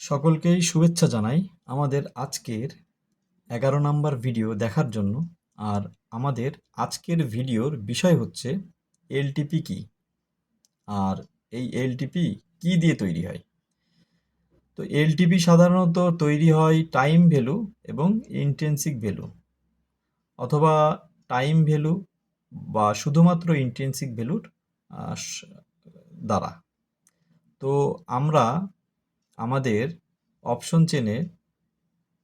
সকলকেই শুভেচ্ছা জানাই আমাদের আজকের এগারো নাম্বার ভিডিও দেখার জন্য। আর আমাদের আজকের ভিডিওর বিষয় হচ্ছে, এলটিপি কি? আর এই এলটিপি কি দিয়ে তৈরি হয়? তো এলটিপি সাধারণত তৈরি হয় টাইম ভ্যালু এবং ইন্টেন্সিক ভ্যালু। অথবা টাইম ভ্যালু বা শুধুমাত্র ইন্টেন্সিক ভ্যালুর দ্বারা। তো আমরা আমাদের অপশন চেনে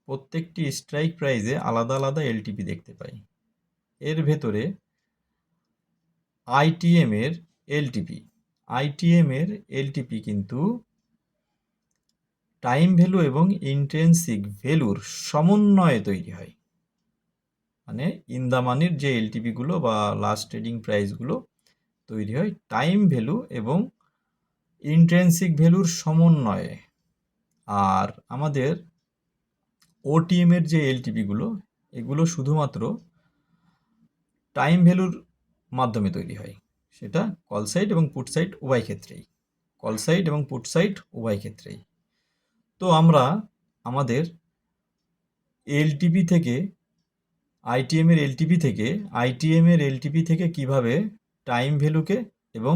প্রত্যেকটি স্ট্রাইক প্রাইজে আলাদা আলাদা এলটিপি দেখতে পাই। এর ভেতরে আইটিএম এর এলটিপি আইটিএম এর এলটিপি কিন্তু টাইম ভ্যালু এবং ইন্টেন্সিক ভ্যালুর সমন্বয়ে তৈরি হয়। মানে ইন্দামানির যে এলটিপিগুলো বা লাস্ট ট্রেডিং প্রাইসগুলো তৈরি হয় টাইম ভ্যালু এবং ইন্ট্রেন্সিক ভ্যালুর সমন্বয়ে। আর আমাদের ওটিএম এর যে এলটিপিগুলো এগুলো শুধুমাত্র টাইম ভ্যালুর মাধ্যমে তৈরি হয়। সেটা কল সাইড এবং পুট সাইড উভয় ক্ষেত্রেই। কল সাইড এবং পুট সাইড উভয় ক্ষেত্রেই। তো আমরা আমাদের এলটিপি থেকে আইটিএম এর এলটিপি থেকে আইটিএম এর এলটিপি থেকে কীভাবে টাইম ভ্যালুকে এবং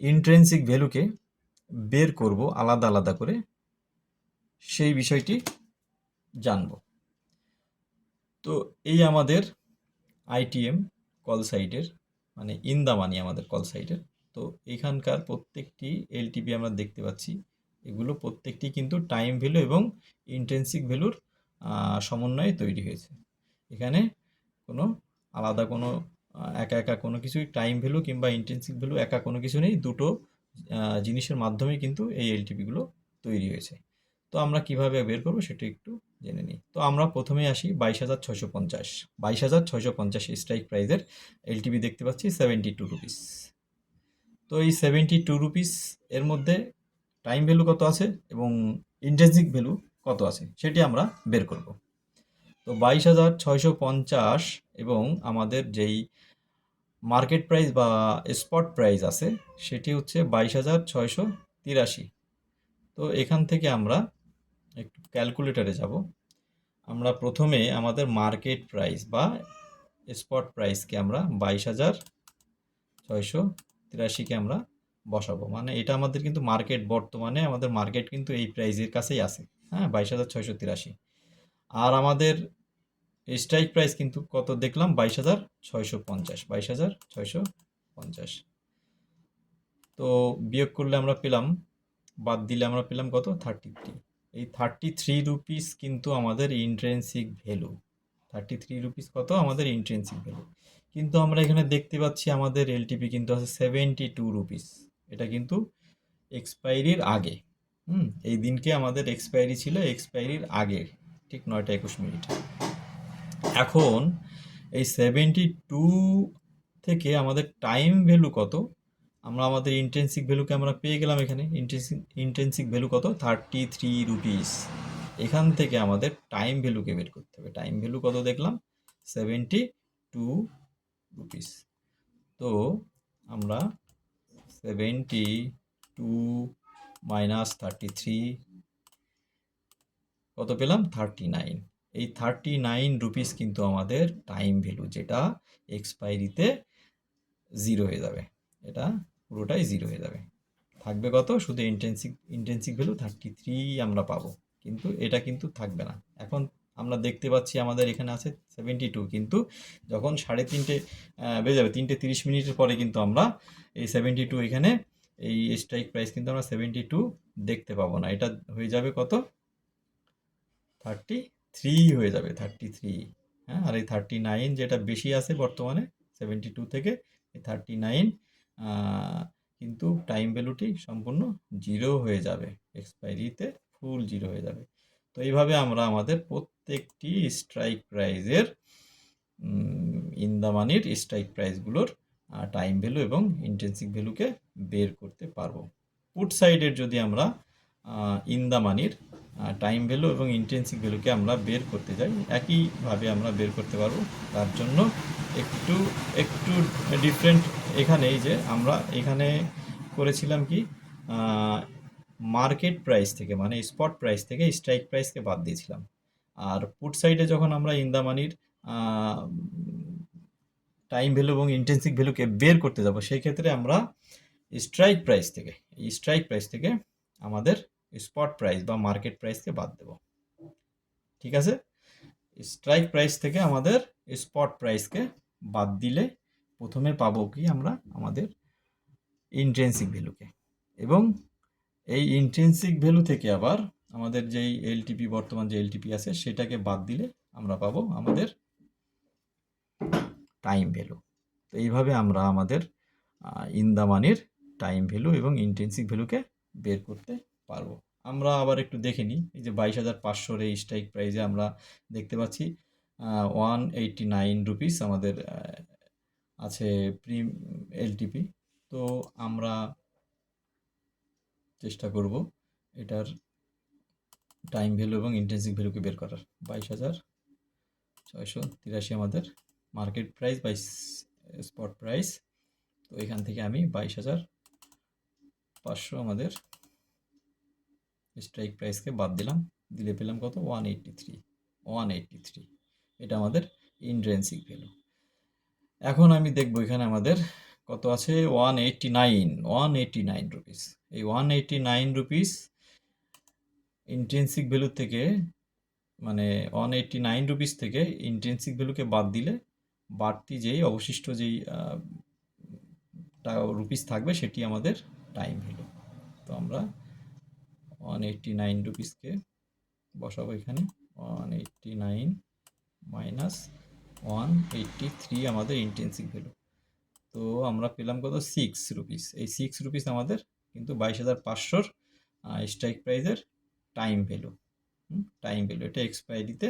ইন্ট্রেন্সিক ভ্যালুকে বের করব আলাদা আলাদা করে সেই বিষয়টি জানব। তো এই আমাদের আইটিএম কল সাইটের মানে ইন দা মানি আমাদের কল সাইটের, তো এখানকার প্রত্যেকটি এলটিপি আমরা দেখতে পাচ্ছি। এগুলো প্রত্যেকটি কিন্তু টাইম ভ্যালু এবং ইন্টেন্সিক ভ্যালুর সমন্বয়ে তৈরি হয়েছে। এখানে কোনো আলাদা কোনো একা একা কোনো কিছুই টাইম ভ্যালু কিংবা ইন্টেন্সিক ভ্যালু একা কোনো কিছু নেই। দুটো জিনিসের মাধ্যমে কিন্তু এই এলটিপিগুলো তৈরি হয়েছে। তো আমরা কীভাবে বের করব সেটা একটু জেনে নিই। তো আমরা প্রথমে আসি বাইশ হাজার ছয়শো পঞ্চাশ। বাইশ হাজার ছয়শো পঞ্চাশ স্ট্রাইক প্রাইজের এলটিপি দেখতে পাচ্ছি সেভেন্টি টু রুপিস তো এই সেভেন্টি টু রুপিস এর মধ্যে টাইম ভ্যালু কত আছে এবং ইন্টেন্সিক ভ্যালু কত আছে সেটি আমরা বের করব। তো বাইশ হাজার ছয়শো পঞ্চাশ এবং আমাদের যেই মার্কেট প্রাইস বা স্পট প্রাইস আছে সেটি হচ্ছে বাইশ হাজার ছয়শো তিরাশি। তো এখান থেকে আমরা একটু ক্যালকুলেটরে যাব। আমরা প্রথমে আমাদের মার্কেট প্রাইস বা স্পট প্রাইসকে আমরা বাইশ হাজার ছয়শো তিরাশিকে আমরা বসাবো। মানে এটা আমাদের কিন্তু মার্কেট বর্তমানে, আমাদের মার্কেট কিন্তু এই প্রাইসের কাছেই আছে। হ্যাঁ বাইশ হাজার ছয়শো তিরাশি। আর আমাদের স্ট্রাইক প্রাইস কিন্তু কত দেখলাম? বাইশ হাজার ছয়শো পঞ্চাশ। বাইশ হাজার ছয়শো পঞ্চাশ। তো বিয়োগ করলে আমরা পেলাম, বাদ দিলে আমরা পেলাম কত? থার্টি থ্রি এই থার্টি থ্রি রুপিস কিন্তু আমাদের intrinsic value thirty three rupees কত? আমাদের ইন্ট্রেন্সিক ভ্যালু কিন্তু আমরা এখানে দেখতে পাচ্ছি আমাদের এলটিপি কিন্তু আছে সেভেন্টি টু রুপিস এটা কিন্তু এক্সপায়ারির আগে। হুম, এই দিনকে আমাদের এক্সপায়ারি ছিল এক্সপায়ারির আগে, ঠিক নয়টা একুশ মিনিট। এখন এই সেভেন্টি টু থেকে আমাদের টাইম ভ্যালু কত? আমরা আমাদের ইন্টেন্সিক ভ্যালুকে আমরা পেয়ে গেলাম এখানে। ইন্টেন্সিক ইন্টেন্সিক ভ্যালু কত? থার্টি থ্রি রুপিস এখান থেকে আমাদের টাইম ভ্যালুকে বের করতে হবে। টাইম ভ্যালু কত দেখলাম? সেভেন্টি টু রুপিস তো আমরা seventy two minus thirty three কত পেলাম? থার্টি নাইন এই থার্টি নাইন রুপিস কিন্তু আমাদের টাইম ভ্যালু যেটা এক্সপায়ারিতে জিরো হয়ে যাবে। এটা পুরোটাই জিরো হয়ে যাবে। থাকবে কত? শুধু intrinsic intrinsic value thirty three আমরা পাবো। কিন্তু এটা কিন্তু থাকবে না। এখন আমরা দেখতে পাচ্ছি আমাদের এখানে আছে সেভেন্টি টু কিন্তু যখন সাড়ে তিনটে বেজে যাবে, তিনটে তিরিশ মিনিটের পরে কিন্তু আমরা এই সেভেন্টি টু এখানে এই স্ট্রাইক প্রাইস কিন্তু আমরা সেভেন্টি টু দেখতে পাবো না। এটা হয়ে যাবে কত? থার্টি থ্রি হয়ে যাবে থার্টি থ্রি হ্যাঁ আর এই থার্টি নাইন যেটা বেশি আছে বর্তমানে সেভেন্টি টু থেকে, এই থার্টি নাইন কিন্তু টাইম ভ্যালুটি সম্পূর্ণ জিরো হয়ে যাবে। এক্সপায়ারিতে ফুল জিরো হয়ে যাবে। তো এইভাবে আমরা আমাদের প্রত্যেকটি স্ট্রাইক প্রাইজের ইন দ্য মানির স্ট্রাইক প্রাইসগুলোর টাইম ভ্যালু এবং ইন্টেন্সিক ভ্যালুকে বের করতে পারব। পুট সাইডের যদি আমরা ইন দ্য মানির টাইম ভ্যালু এবং ইন্টেন্সিক ভ্যালুকে আমরা বের করতে যাই, একইভাবে আমরা বের করতে পারব। তার জন্য একটু একটু ডিফারেন্ট এখানে এই যে আমরা এখানে করেছিলাম কি মার্কেট প্রাইস থেকে মানে স্পট প্রাইস থেকে স্ট্রাইক প্রাইসকে বাদ দিয়েছিলাম। আর পুট সাইডে যখন আমরা ইন দ্য মানির টাইম ভ্যালু এবং ইন্টেন্সিভ ভ্যালুকে বের করতে যাব, সেই ক্ষেত্রে আমরা স্ট্রাইক প্রাইস থেকে স্ট্রাইক প্রাইস থেকে আমাদের স্পট প্রাইস বা মার্কেট প্রাইসকে বাদ দেব। ঠিক আছে? স্ট্রাইক প্রাইস থেকে আমাদের স্পট প্রাইসকে বাদ দিলে প্রথমে পাবো কি আমরা আমাদের ইন্ট্রেন্সিক ভ্যালুকে এবং এই ইন্ট্রেন্সিক ভ্যালু থেকে আবার আমাদের যেই এলটিপি বর্তমান যে এলটিপি আছে, সেটাকে বাদ দিলে আমরা পাবো আমাদের টাইম ভ্যালু তো এইভাবে আমরা আমাদের ইন্দামানির টাইম ভ্যালু এবং ইন্টেন্সিক ভ্যালুকে বের করতে পারব। আমরা আবার একটু দেখে নিই, এই যে বাইশ হাজার পাঁচশোর এই স্ট্রাইক প্রাইজে আমরা দেখতে পাচ্ছি ওয়ান এইটটি নাইন রুপিস আমাদের আছে প্রি এলটিপি। তো আমরা চেষ্টা করব এটার টাইম ভ্যালু এবং ইন্টেন্সিভ ভ্যালুকে বের করার। বাইশ হাজার ছয়শো তিরাশি আমাদের মার্কেট প্রাইস বাই স্পট প্রাইস। তো এখান থেকে আমি বাইশ হাজার পাঁচশো আমাদের স্ট্রাইক প্রাইসকে বাদ দিলাম। দিলে পেলাম কত? One eighty three. One eighty three. এটা আমাদের ইন্ট্রেন্সিক ভ্যালু। এখন আমি দেখব এখানে আমাদের কত আছে? One eighty nine one eighty nine rupees এই one eighty nine rupees intrinsic value থেকে মানে ওয়ান এইট্টি নাইন রুপিস থেকে ইন্টেন্সিক ভ্যালুকে বাদ দিলে বাড়তি যেই অবশিষ্ট যেই রুপিস থাকবে সেটি আমাদের টাইম ভ্যালু তো আমরা ওয়ান এইট্টি নাইন রুপিসকে বসাবো এখানে one eighty nine minus one eighty three আমাদের ইন্টেন্সিভ ভ্যালু তো আমরা পেলাম কত? সিক্স রুপিস এই সিক্স রুপিস আমাদের কিন্তু বাইশ হাজার পাঁচশোর স্ট্রাইক প্রাইজের টাইম ভ্যালু টাইম ভ্যালু এটা এক্সপায়ারিতে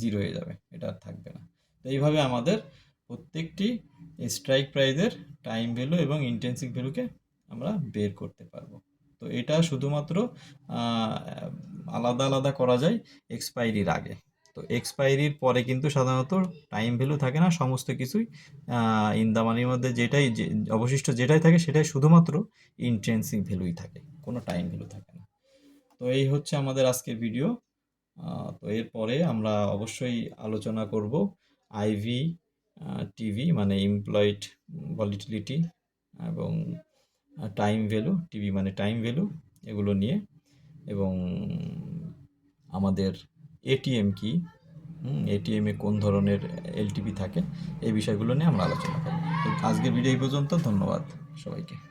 জিরো হয়ে যাবে। এটা আর থাকবে না। তো এইভাবে আমাদের প্রত্যেকটি স্ট্রাইক প্রাইজের টাইম ভ্যালু এবং ইন্টেন্সিভ ভ্যালুকে আমরা বের করতে পারব। তো এটা শুধুমাত্র আলাদা আলাদা করা যায় এক্সপায়ারির আগে। তো এক্সপায়ারির পরে কিন্তু সাধারণত টাইম ভ্যালু থাকে না, সমস্ত কিছুই ইন দ্য মানির মধ্যে যেটাই যে, অবশিষ্ট যেটাই থাকে সেটাই শুধুমাত্র ইন্ট্রেন্সিক ভ্যালুই থাকে, কোনো টাইম ভ্যালু থাকে না। তো এই হচ্ছে আমাদের আজকের ভিডিও তো এরপরে আমরা অবশ্যই আলোচনা করব আইভি টিভি মানে এমপ্লয়েড ভলিটিলিটি এবং টাইম ভ্যালু টিভি মানে টাইম ভ্যালু এগুলো নিয়ে এবং আমাদের এটিএম কি? এটিএমে কোন ধরনের এলটিপি থাকে? এই বিষয়গুলো নিয়ে আমরা আলোচনা করব। আজকের ভিডিও পর্যন্ত, ধন্যবাদ সবাইকে।